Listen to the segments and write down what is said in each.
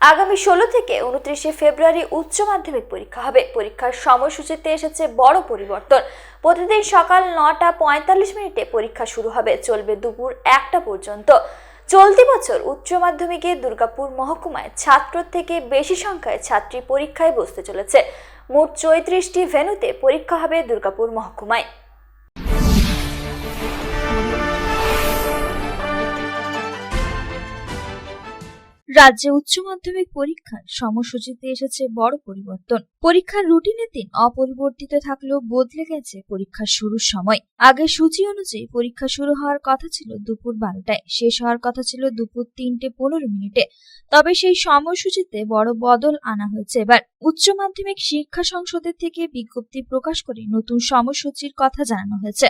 আগামী ষোলো থেকে উনত্রিশে ফেব্রুয়ারি উচ্চ মাধ্যমিক পরীক্ষা হবে। পরীক্ষার সময়সূচিতে এসেছে বড় পরিবর্তন। প্রতিদিন সকাল নটা পঁয়তাল্লিশ মিনিটে পরীক্ষা শুরু হবে। চলবে দুপুর একটা পর্যন্ত। চলতি বছর উচ্চ মাধ্যমিকে দুর্গাপুর মহকুমায় ছাত্র থেকে বেশি সংখ্যায় ছাত্রী পরীক্ষায় বসতে চলেছে। মোট চৌত্রিশটি ভেন্যুতে পরীক্ষা হবে দুর্গাপুর মহকুমায়। রাজ্যে উচ্চ মাধ্যমিক পরীক্ষার সময়সূচিতে এসেছে বড় পরিবর্তন। পরীক্ষার রুটিনের দিন অপরিবর্তিত থাকলেও বদলে গেছে পরীক্ষার শুরুর সময়। আগে সূচি অনুযায়ী পরীক্ষা শুরু হওয়ার কথা ছিল দুপুর বারোটায়, শেষ হওয়ার কথা ছিল দুপুর তিনটে পনেরো মিনিটে। তবে সেই সময়সূচিতে বড় বদল আনা হয়েছে এবার। উচ্চ মাধ্যমিক শিক্ষা সংসদের থেকে বিজ্ঞপ্তি প্রকাশ করে নতুন সময়সূচির কথা জানানো হয়েছে।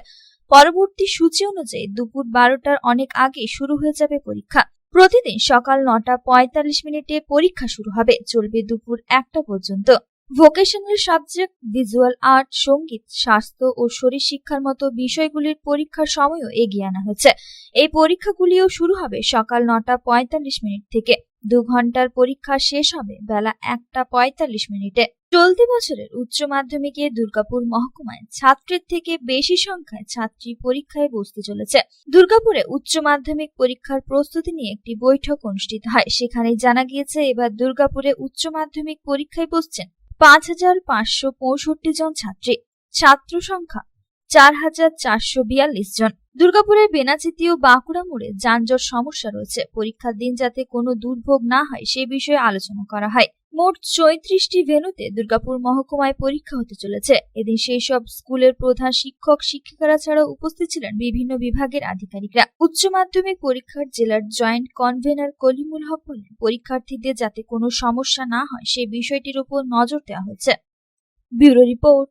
পরবর্তী সূচি অনুযায়ী দুপুর বারোটার অনেক আগে শুরু হয়ে যাবে পরীক্ষা। প্রতিদিন সকাল নটা পঁয়তাল্লিশ মিনিটে পরীক্ষা শুরু হবে, চলবে দুপুর একটা পর্যন্ত। ভোকেশনাল সাবজেক্ট ভিজুয়াল আর্ট সংগীত, স্বাস্থ্য ও শরীর শিক্ষার মতো বিষয়গুলির পরীক্ষার সময়ও এগিয়ে আনা হয়েছে এই পরীক্ষাগুলিও শুরু হবে সকাল নটা পঁয়তাল্লিশ মিনিট থেকে। দু ঘণ্টার পরীক্ষা শেষ হবে বেলা একটা পঁয়তাল্লিশ মিনিটে। চলতি বছরের উচ্চ মাধ্যমিকে দুর্গাপুর মহকুমায় ছাত্রের থেকে বেশি সংখ্যায় ছাত্রী পরীক্ষায় বসতে চলেছে। দুর্গাপুরে উচ্চ মাধ্যমিক পরীক্ষার প্রস্তুতি নিয়ে একটি বৈঠক অনুষ্ঠিত হয়। সেখানে জানা গিয়েছে, এবার দুর্গাপুরে উচ্চ মাধ্যমিক পরীক্ষায় বসছেন পাঁচ হাজার পাঁচশো পঁয়ষট্টি জন ছাত্রী। ছাত্র সংখ্যা চার হাজার চারশো বিয়াল্লিশ জন। দুর্গাপুরের বেনাচিতি ও বাঁকুড়া মোড়ে যানজট সমস্যা রয়েছে। পরীক্ষার দিন যাতে কোনো দুর্ভোগ না হয়, সে বিষয়ে আলোচনা করা হয়। মোট চৈত্রিশটি ভেনুতে দুর্গাপুর মহকুমায় পরীক্ষা হতে চলেছে। এদিন সেই সব স্কুলের প্রধান শিক্ষক, শিক্ষিকারা ছাড়াও উপস্থিত ছিলেন বিভিন্ন বিভাগের আধিকারিকরা। উচ্চ মাধ্যমিক পরীক্ষার জেলার জয়েন্ট কনভেনার কলিমুল হক বলেন, পরীক্ষার্থীদের যাতে কোনো সমস্যা না হয়, সে বিষয়টির উপর নজর দেওয়া হয়েছে। Bureau report